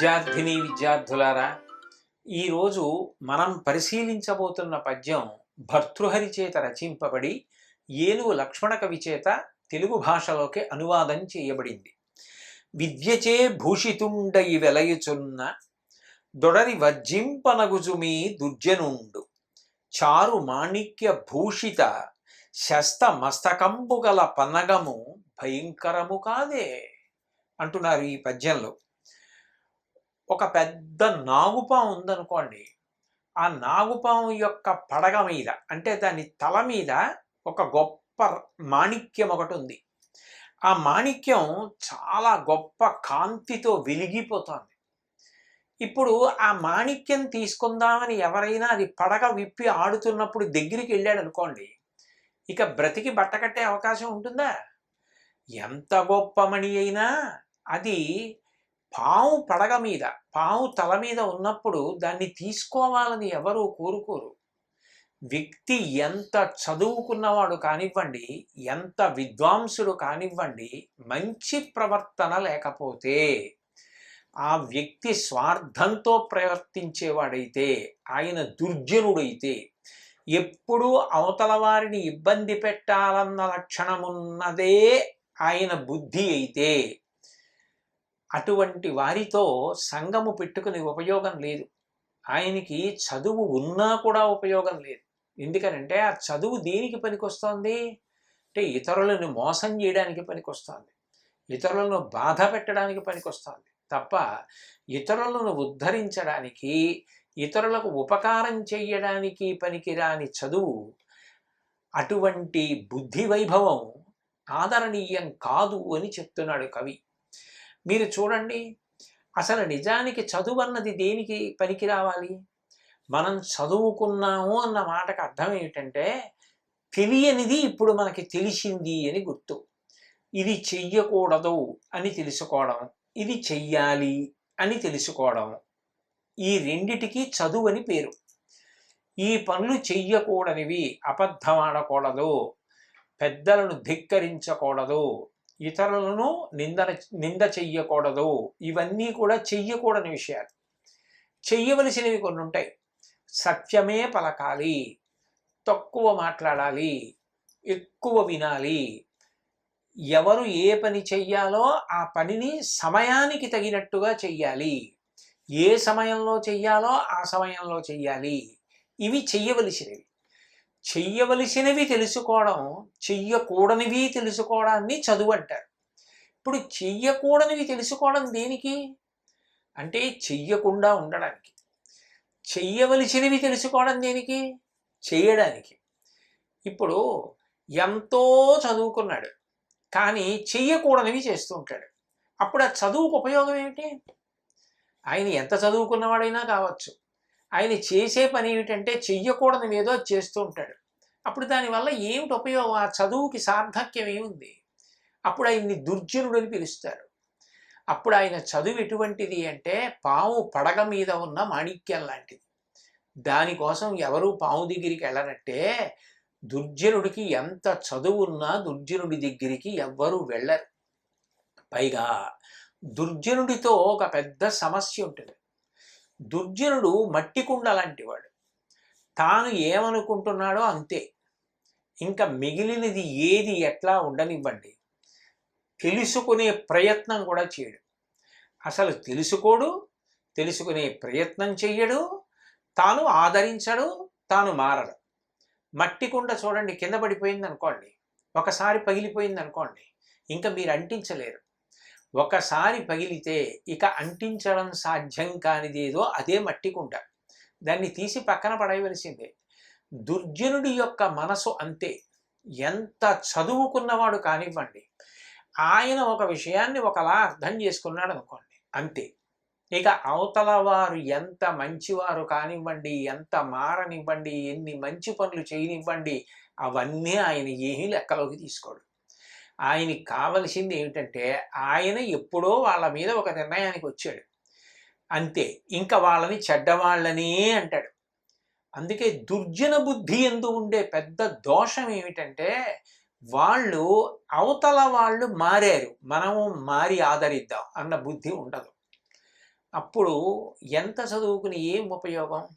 విద్యార్థిని విద్యార్థులారా ఈరోజు మనం పరిశీలించబోతున్న పద్యం భర్తృహరి చేత రచింపబడి ఏలుగు లక్ష్మణ కవి చేత తెలుగు భాషలోకి అనువాదం చేయబడింది. విద్యచే భూషితుండై వెలయుచున్న దొడరి వర్జింపనగుజుమీ దుర్జనుండు. చారు మాణిక్య భూషిత శస్త మస్తకంబు గల పన్నగము భయంకరము కాదే అంటున్నారు ఈ పద్యంలో. ఒక పెద్ద నాగుపాము ఉందనుకోండి ఆ నాగుపాము యొక్క పడగ మీద అంటే దాని తల మీద ఒక గొప్ప మాణిక్యం ఒకటి ఉంది. ఆ మాణిక్యం చాలా గొప్ప కాంతితో వెలిగిపోతోంది ఇప్పుడు ఆ మాణిక్యం తీసుకుందామని ఎవరైనా అది పడగ విప్పి ఆడుతున్నప్పుడు దగ్గరికి వెళ్ళాడు అనుకోండి ఇక బ్రతికి బట్టకట్టే అవకాశం ఉంటుందా? ఎంత గొప్ప మణి అయినా అది పాము పడగ మీద పాము తల మీద ఉన్నప్పుడు దాన్ని తీసుకోవాలని ఎవరు కోరుకోరు. వ్యక్తి ఎంత చదువుకున్నవాడు కానివ్వండి ఎంత విద్వాంసుడు కానివ్వండి మంచి ప్రవర్తన లేకపోతే ఆ వ్యక్తి స్వార్థంతో ప్రవర్తించేవాడైతే ఆయన దుర్జనుడైతే ఎప్పుడూ అవతల వారిని ఇబ్బంది పెట్టాలన్న లక్షణమున్నదే ఆయన బుద్ధి అయితే అటువంటి వారితో సంగము పెట్టుకుని ఉపయోగం లేదు. ఆయనకి చదువు ఉన్నా కూడా ఉపయోగం లేదు. ఎందుకనంటే ఆ చదువు దేనికి పనికొస్తోంది? అంటే ఇతరులను మోసం చేయడానికి పనికొస్తోంది. ఇతరులను బాధ పెట్టడానికి పనికొస్తోంది. తప్ప ఇతరులను ఉద్ధరించడానికి ఇతరులకు ఉపకారం చెయ్యడానికి పనికిరాని చదువు అటువంటి బుద్ధి వైభవం ఆదరణీయం కాదు అని చెప్తున్నాడు కవి. మీరు చూడండి అసలు నిజానికి చదువు అన్నది దేనికి పనికి రావాలి మనం చదువుకున్నాము అన్న మాటకు అర్థం ఏమిటంటే తెలియనిది ఇప్పుడు మనకి తెలిసింది అని గుర్తు. ఇది చెయ్యకూడదు అని తెలుసుకోవడం ఇది చెయ్యాలి అని తెలుసుకోవడం ఈ రెండిటికి చదువు అని పేరు. ఈ పనులు చెయ్యకూడనివి అబద్ధమాడకూడదు పెద్దలను ధిక్కరించకూడదు ఇతరులను నిందన నింద చెయ్యకూడదు. ఇవన్నీ కూడా చెయ్యకూడని విషయాలు. చెయ్యవలసినవి కొన్ని ఉంటాయి. సత్యమే పలకాలి. తక్కువ మాట్లాడాలి. ఎక్కువ వినాలి. ఎవరు ఏ పని చెయ్యాలో ఆ పనిని సమయానికి తగినట్టుగా చెయ్యాలి. ఏ సమయంలో చెయ్యాలో ఆ సమయంలో చెయ్యాలి. ఇవి చెయ్యవలసినవి. చెయ్యవలసినవి తెలుసుకోవడం చెయ్యకూడనివి తెలుసుకోవడాన్ని చదువు అంటారు ఇప్పుడు చెయ్యకూడనివి తెలుసుకోవడం దేనికి? అంటే చెయ్యకుండా ఉండడానికి. చెయ్యవలసినవి తెలుసుకోవడం దేనికి? చేయడానికి. ఇప్పుడు ఎంతో చదువుకున్నాడు కానీ చెయ్యకూడనివి చేస్తూ ఉంటాడు. అప్పుడు ఆ చదువుకు ఉపయోగం ఏమిటి? ఆయన ఎంత చదువుకున్నవాడైనా కావచ్చు. ఆయన చేసే పని ఏమిటంటే చెయ్యకూడని ఏదో చేస్తూ ఉంటాడు. అప్పుడు దానివల్ల ఏమిటి ఉపయోగం? ఆ చదువుకి సార్థక్యం ఏముంది? అప్పుడు ఆయన్ని దుర్జనుడు అని పిలుస్తారు. అప్పుడు ఆయన చదువు ఎటువంటిది అంటే పాము పడగ మీద ఉన్న మాణిక్యం లాంటిది. దానికోసం ఎవరు పాము దగ్గరికి వెళ్ళనట్టే దుర్జనుడికి ఎంత చదువు ఉన్నా దుర్జనుడి దగ్గరికి ఎవ్వరూ వెళ్ళరు. పైగా దుర్జనుడితో ఒక పెద్ద సమస్య ఉంటుంది. దుర్జనుడు మట్టి కుండ లాంటివాడు. తాను ఏమనుకుంటున్నాడో అంతే. ఇంకా మిగిలినది ఏది ఎట్లా ఉండనివ్వండి. తెలుసుకునే ప్రయత్నం కూడా చేయడు. అసలు తెలుసుకోడు తెలుసుకునే ప్రయత్నం చెయ్యడు తాను ఆదరించడు తాను మారడు. మట్టి కుండ చూడండి కింద పడిపోయింది అనుకోండి ఒకసారి పగిలిపోయింది అనుకోండి ఇంకా మీరు అంటించలేరు. ఒకసారి పగిలితే ఇక అంటించడం సాధ్యం కానిదేదో అదే మట్టి కుండ దాన్ని తీసి పక్కన పడేయవలసిందే. దుర్జనుడి యొక్క మనసు అంతే. ఎంత చదువుకున్నవాడు కానివ్వండి ఆయన ఒక విషయాన్ని ఒకలా అర్థం చేసుకున్నాడు అనుకోండి అంతే. ఇక అవతల వారు ఎంత మంచివారు కానివ్వండి ఎంత మారనివ్వండి ఎన్ని మంచి పనులు చేయనివ్వండి అవన్నీ ఆయన ఏమీ లెక్కలోకి తీసుకోడు. ఆయనకి కావలసింది ఏమిటంటే ఆయన ఎప్పుడో వాళ్ళ మీద ఒక నిర్ణయానికి వచ్చాడు. అంతే ఇంకా వాళ్ళని చెడ్డవాళ్ళని అంటాడు. అందుకే దుర్జన బుద్ధి ఎందు ఉండే పెద్ద దోషం ఏమిటంటే వాళ్ళు అవతల వాళ్ళు మారారు. మనము మారి ఆదరిద్దాం అన్న బుద్ధి ఉండదు. అప్పుడు ఎంత చదువుకుని ఏం ఉపయోగం?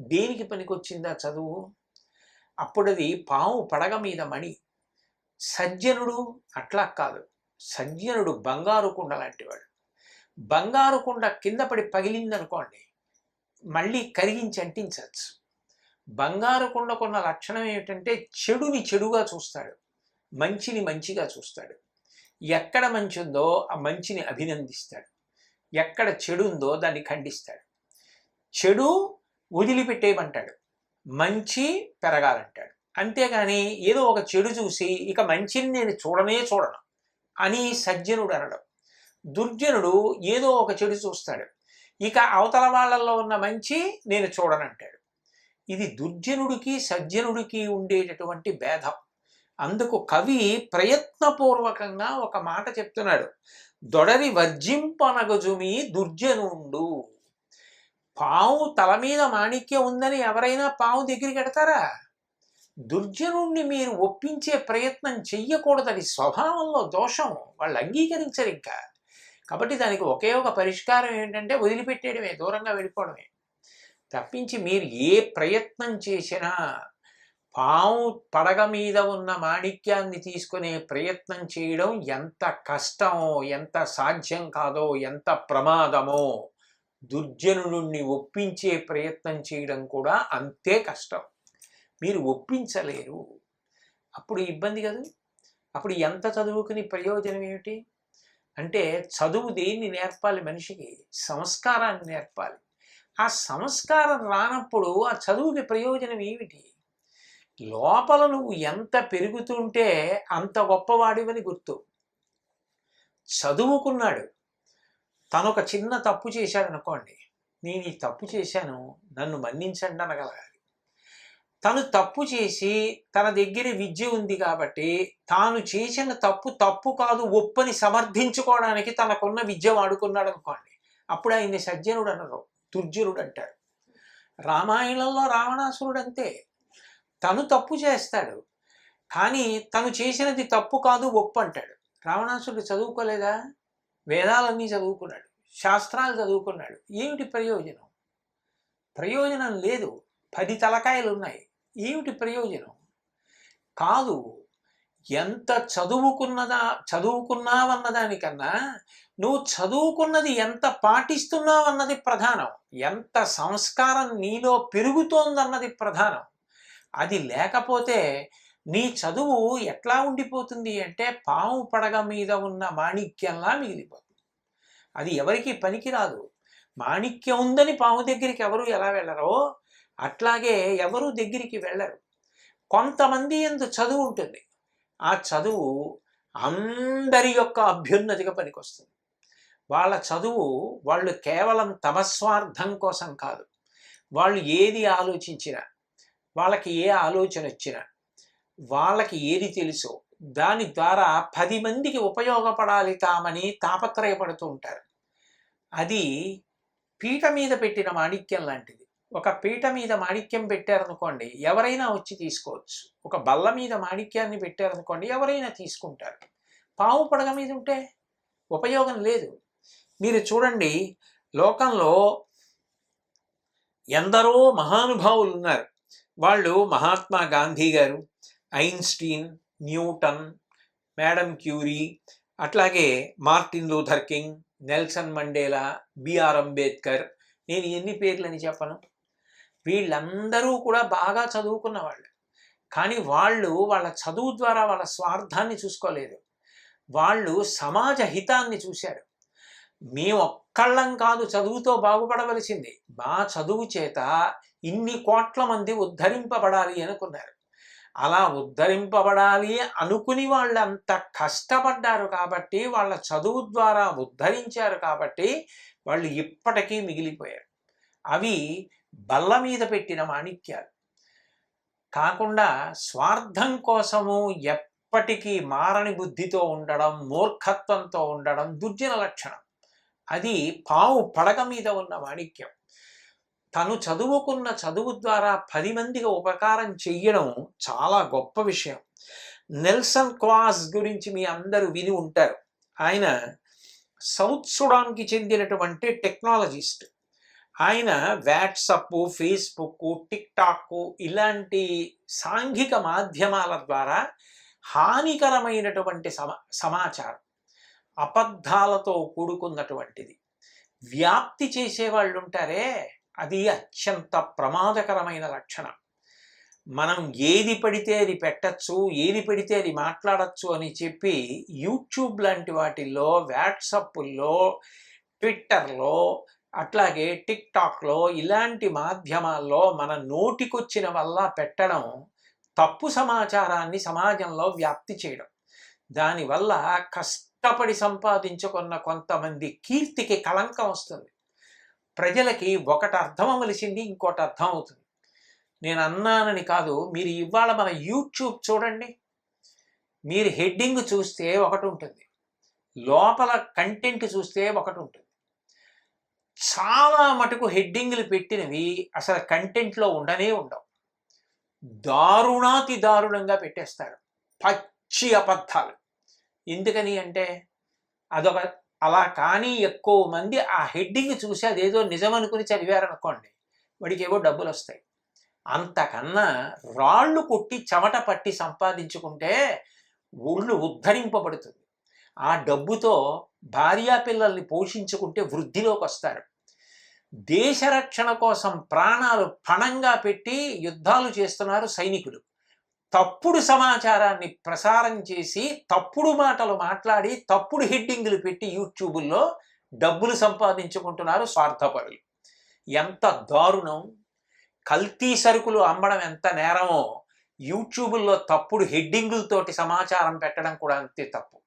దేనికి పనికొచ్చిందా చదువు? అప్పుడు అది పాము పడగ మీద మణి. సజ్జనుడు అట్లా కాదు. సజ్జనుడు బంగారు కుండ లాంటివాడు బంగారు కుండ కింద పడి పగిలిందనుకోండి మళ్ళీ కరిగించి అంటించవచ్చు. బంగారు కుండకున్న లక్షణం ఏమిటంటే చెడుని చెడుగా చూస్తాడు. మంచిని మంచిగా చూస్తాడు. ఎక్కడ మంచి ఉందో ఆ మంచిని అభినందిస్తాడు. ఎక్కడ చెడు ఉందో దాన్ని ఖండిస్తాడు. చెడు వదిలిపెట్టేయమంటాడు. మంచి పెరగాలంటాడు. అంతేగాని ఏదో ఒక చెడు చూసి ఇక మంచిని నేను చూడనే చూడను అని సజ్జనుడు అనడం. దుర్జనుడు ఏదో ఒక చెడు చూస్తాడు. ఇక అవతల వాళ్ళల్లో ఉన్న మంచి నేను చూడనంటాడు. ఇది దుర్జనుడికి సజ్జనుడికి ఉండేటటువంటి భేదం. అందుకు కవి ప్రయత్నపూర్వకంగా ఒక మాట చెప్తున్నాడు. దొడరి వర్జింపనగజుమి దుర్జనుండు. పావు తల మీద మాణిక్యం ఉందని ఎవరైనా పావు దగ్గరికి ఎడతారా? దుర్జనుణ్ణి మీరు ఒప్పించే ప్రయత్నం చెయ్యకూడదని స్వభావంలో దోషం వాళ్ళు అంగీకరించరు ఇంకా. కాబట్టి దానికి ఒకే ఒక పరిష్కారం ఏంటంటే వదిలిపెట్టేయడమే దూరంగా వెళ్ళిపోవడమే. తప్పించి మీరు ఏ ప్రయత్నం చేసినా పాము పడగ మీద ఉన్న మాణిక్యాన్ని తీసుకునే ప్రయత్నం చేయడం ఎంత కష్టమో ఎంత సాధ్యం కాదో ఎంత ప్రమాదమో దుర్జనుడిని ఒప్పించే ప్రయత్నం చేయడం కూడా అంతే కష్టం. మీరు ఒప్పించలేరు. అప్పుడు ఇబ్బంది కదా? అప్పుడు ఎంత చదువుకుని ప్రయోజనం ఏమిటి? అంటే చదువు దేన్ని నేర్పాలి మనిషికి? సంస్కారాన్ని నేర్పాలి. ఆ సంస్కారం రానప్పుడు ఆ చదువుకి ప్రయోజనం ఏమిటి? లోపల నువ్వు ఎంత పెరుగుతుంటే అంత గొప్పవాడివని గుర్తు. చదువుకున్నాడు. తను ఒక చిన్న తప్పు చేశాడు అనుకోండి నేను ఈ తప్పు చేశాను. నన్ను మన్నించండి అనగలగాలి. తను తప్పు చేసి తన దగ్గర విద్య ఉంది కాబట్టి తాను చేసిన తప్పు తప్పు కాదు ఒప్పని సమర్థించుకోవడానికి తనకున్న విద్య వాడుకున్నాడు అనుకోండి. అప్పుడు ఆయన్ని సజ్జనుడు అనరు దుర్జనుడు అంటారు. రామాయణంలో రావణాసురుడు అంతే. తను తప్పు చేస్తాడు కానీ తను చేసినది తప్పు కాదు ఒప్పు అంటాడు. రావణాసురుడు చదువుకోలేదా? వేదాలన్నీ చదువుకున్నాడు శాస్త్రాలు చదువుకున్నాడు. ఏమిటి ప్రయోజనం? ప్రయోజనం లేదు. పది తలకాయలు ఉన్నాయి ఏమిటి ప్రయోజనం? కాదు ఎంత చదువుకున్నదా చదువుకున్నావన్నదానికన్నా నువ్వు చదువుకున్నది ఎంత పాటిస్తున్నావన్నది ప్రధానం. ఎంత సంస్కారం నీలో పెరుగుతోందన్నది ప్రధానం. అది లేకపోతే నీ చదువు ఎట్లా ఉండిపోతుంది అంటే పాము పడగ మీద ఉన్న మాణిక్యంలా మిగిలిపోతుంది. అది ఎవరికి పనికిరాదు. మాణిక్యం ఉందని పాము దగ్గరికి ఎవరు ఎలా వెళ్ళరో అట్లాగే ఎవరు దగ్గరికి వెళ్ళరు. కొంతమంది ఎందు చదువు ఉంటుంది. ఆ చదువు అందరి యొక్క అభ్యున్నతిగా పనికొస్తుంది. వాళ్ళ చదువు వాళ్ళు కేవలం తమ స్వార్థం కోసం కాదు. వాళ్ళు ఏది ఆలోచించినా వాళ్ళకి ఏ ఆలోచన వచ్చినా వాళ్ళకి ఏది తెలుసో దాని ద్వారా పది మందికి ఉపయోగపడాలి తామని తాపత్రయపడుతూ ఉంటారు. అది పీట మీద పెట్టిన మాణిక్యం లాంటిది. ఒక పీట మీద మాణిక్యం పెట్టారనుకోండి ఎవరైనా వచ్చి తీసుకోవచ్చు. ఒక బల్ల మీద మాణిక్యాన్ని పెట్టారనుకోండి ఎవరైనా తీసుకుంటారు. పాము పడగ మీద ఉంటే ఉపయోగం లేదు. మీరు చూడండి లోకంలో ఎందరో మహానుభావులు ఉన్నారు. వాళ్ళు Mahatma Gandhi garu Einstein Newton madam Curie అట్లాగే Martin Luther King Nelson Mandela BR Ambedkar. నేను ఎన్ని పేర్లని చెప్పను? వీళ్ళందరూ కూడా బాగా చదువుకున్న వాళ్ళు కానీ వాళ్ళు వాళ్ళ చదువు ద్వారా వాళ్ళ స్వార్థాన్ని చూసుకోలేదు. వాళ్ళు సమాజ హితాన్ని చూశారు. మేము ఒక్కళ్ళం కాదు చదువుతో బాగుపడవలసింది. మా చదువు చేత ఇన్ని కోట్ల మంది ఉద్ధరింపబడాలి అనుకున్నారు. అలా ఉద్ధరింపబడాలి అనుకుని వాళ్ళు అంత కష్టపడ్డారు కాబట్టి వాళ్ళ చదువు ద్వారా ఉద్ధరించారు కాబట్టి వాళ్ళు ఇప్పటికీ మిగిలిపోయారు. అవి బల్ల మీద పెట్టిన మాణిక్యాలు. కాకుండా స్వార్థం కోసము ఎప్పటికీ మారని బుద్ధితో ఉండడం మూర్ఖత్వంతో ఉండడం దుర్జన లక్షణం. అది పావు పడగ మీద ఉన్న మాణిక్యం. తను చదువుకున్న చదువు ద్వారా పది మందికి ఉపకారం చెయ్యడం చాలా గొప్ప విషయం. నెల్సన్ క్వాస్ గురించి మీ అందరూ విని ఉంటారు. ఆయన సౌత్ సుడాన్కి చెందినటువంటి టెక్నాలజిస్ట్. ఆయన వాట్సప్ ఫేస్బుక్ టిక్ టాక్ ఇలాంటి సాంఘిక మాధ్యమాల ద్వారా హానికరమైనటువంటి సమా సమాచారం అబద్ధాలతో కూడుకున్నటువంటిది. వ్యాప్తి చేసేవాళ్ళు ఉంటారే అది అత్యంత ప్రమాదకరమైన లక్షణం. మనం ఏది పడితే అది పెట్టచ్చు ఏది పడితే అది మాట్లాడచ్చు అని చెప్పి యూట్యూబ్ లాంటి వాటిల్లో వాట్సప్లో ట్విట్టర్లో అట్లాగే టిక్ టాక్లో ఇలాంటి మాధ్యమాల్లో మన నోటికొచ్చిన వల్ల పెట్టడం తప్పు సమాచారాన్ని సమాజంలో వ్యాప్తి చేయడం. దానివల్ల కష్టపడి సంపాదించుకున్న కొంతమంది కీర్తికి కళంకం వస్తుంది. ప్రజలకి ఒకటి అర్థం అవలసింది ఇంకోటి అర్థం అవుతుంది. నేను అన్నానని కాదు మీరు ఇవాళ మన యూట్యూబ్ చూడండి. మీరు హెడ్డింగ్ చూస్తే ఒకటి ఉంటుంది. లోపల కంటెంట్ చూస్తే ఒకటి ఉంటుంది. చాలా మటుకు హెడ్డింగ్లు పెట్టినవి అసలు కంటెంట్లో ఉండనే ఉండవు. దారుణాతి దారుణంగా పెట్టేస్తారు. పచ్చి అబద్ధాలు. ఎందుకని అంటే అదొక అలా కానీ ఎక్కువ మంది ఆ హెడ్డింగ్ చూసి అదేదో నిజమనుకుని చదివారనుకోండి వాడికి ఏవో డబ్బులు వస్తాయి అంతకన్నా రాళ్ళు కొట్టి చెమట పట్టి సంపాదించుకుంటే ఒళ్ళు ఉద్ధరింపబడుతుంది. ఆ డబ్బుతో భార్యా పిల్లల్ని పోషించుకుంటే వృద్ధిలోకి వస్తారు. దేశ రక్షణ కోసం ప్రాణాలు పణంగా పెట్టి యుద్ధాలు చేస్తున్నారు సైనికులు. తప్పుడు సమాచారాన్ని ప్రసారం చేసి తప్పుడు మాటలు మాట్లాడి తప్పుడు హెడ్డింగ్లు పెట్టి యూట్యూబుల్లో డబ్బులు సంపాదించుకుంటున్నారు స్వార్థపరులు. ఎంత దారుణం! కల్తీ సరుకులు అమ్మడం ఎంత నేరమో! యూట్యూబుల్లో తప్పుడు హెడ్డింగులతోటి సమాచారం పెట్టడం కూడా అంతే తప్పు.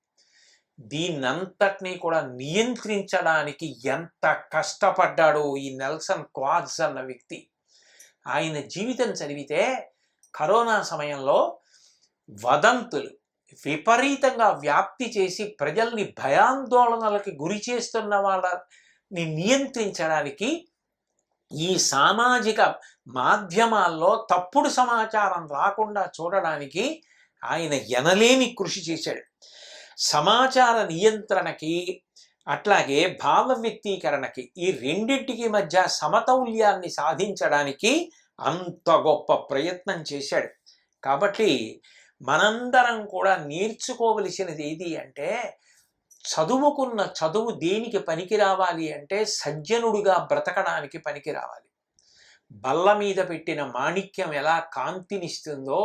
దీన్నంతటినీ కూడా నియంత్రించడానికి ఎంత కష్టపడ్డాడో ఈ నెల్సన్ క్వాడ్స్ అన్న వ్యక్తి. ఆయన జీవితం చదివితే కరోనా సమయంలో వదంతులు విపరీతంగా వ్యాప్తి చేసి ప్రజల్ని భయాందోళనలకి గురి చేస్తున్న వాళ్ళని నియంత్రించడానికి ఈ సామాజిక మాధ్యమాల్లో తప్పుడు సమాచారం రాకుండా చూడడానికి ఆయన ఎనలేని కృషి చేశాడు. సమాచార నియంత్రణకి అట్లాగే భావ వ్యక్తీకరణకి ఈ రెండింటికి మధ్య సమతౌల్యాన్ని సాధించడానికి అంత గొప్ప ప్రయత్నం చేశాడు. కాబట్టి మనందరం కూడా నేర్చుకోవలసినది ఏది అంటే చదువుకున్న చదువు దేనికి పనికి రావాలి అంటే సజ్జనుడిగా బ్రతకడానికి పనికి రావాలి. బల్ల మీద పెట్టిన మాణిక్యం ఎలా కాంతినిస్తుందో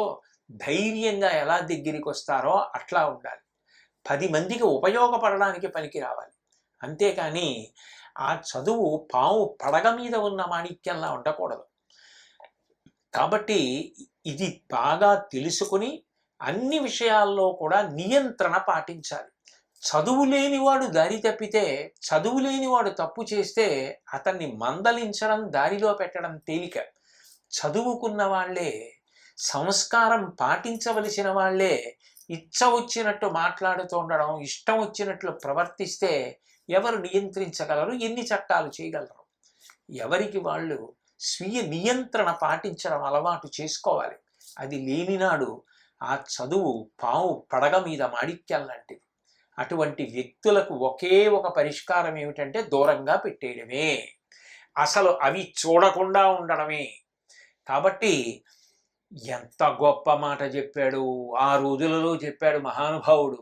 ధైర్యంగా ఎలా దగ్గరికి వస్తారో అట్లా ఉండాలి. పది మందికి ఉపయోగపడడానికి పనికి రావాలి. అంతేకాని ఆ చదువు పాము పడగ మీద ఉన్న మాణిక్యంలా ఉండకూడదు. కాబట్టి ఇది బాగా తెలుసుకుని అన్ని విషయాల్లో కూడా నియంత్రణ పాటించాలి. చదువు లేనివాడు దారి తప్పితే చదువు లేనివాడు తప్పు చేస్తే అతన్ని మందలించడం దారిలో పెట్టడం తేలిక. చదువుకున్న వాళ్ళే సంస్కారం పాటించవలసిన వాళ్ళే ఇచ్చ వచ్చినట్టు మాట్లాడుతూ ఉండడం ఇష్టం వచ్చినట్లు ప్రవర్తిస్తే ఎవరు నియంత్రించగలరు? ఎన్ని చట్టాలు చేయగలరు? ఎవరికి వాళ్ళు స్వీయ నియంత్రణ పాటించడం అలవాటు చేసుకోవాలి. అది లేనినాడు ఆ చదువు పావు పడగ మీద మాణిక్యం లాంటిది. అటువంటి వ్యక్తులకు ఒకే ఒక పరిష్కారం ఏమిటంటే దూరంగా పెట్టేయడమే. అసలు అవి చూడకుండా ఉండడమే. కాబట్టి ఎంత గొప్ప మాట చెప్పాడు. ఆ రోజులలో చెప్పాడు మహానుభావుడు.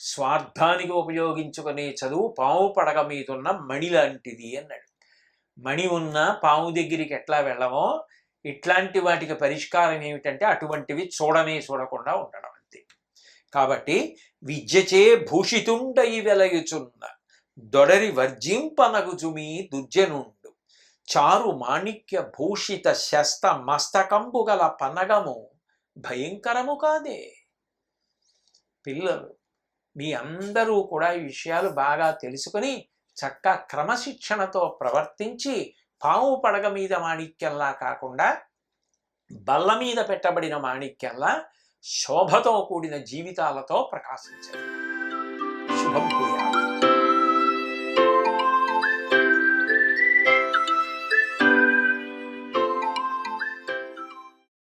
స్వార్థానికి ఉపయోగించుకునే చదువు పాము పడగ మీదున్న మణి లాంటిది అన్నాడు. మణి ఉన్న పాము దగ్గరికి ఎట్లా వెళ్ళమో ఇట్లాంటి వాటికి పరిష్కారం ఏమిటంటే అటువంటివి చూడనే చూడకుండా ఉండడం అంతే. కాబట్టి విద్యచే భూషితుండై వెలయుచున్న దొడరి వర్జింపనగుచుమి దుర్జనుండు చారు మాణిక్య భూషిత శస్త మస్తకంబు గల పనగము భయంకరము కాదే. పిల్లలు మీ అందరూ కూడా ఈ విషయాలు బాగా తెలుసుకుని చక్క క్రమశిక్షణతో ప్రవర్తించి పాము పడగ మీద మాణిక్యంలా కాకుండా బల్ల మీద పెట్టబడిన మాణిక్యంలా శోభతో కూడిన జీవితాలతో ప్రకాశించారు శుభం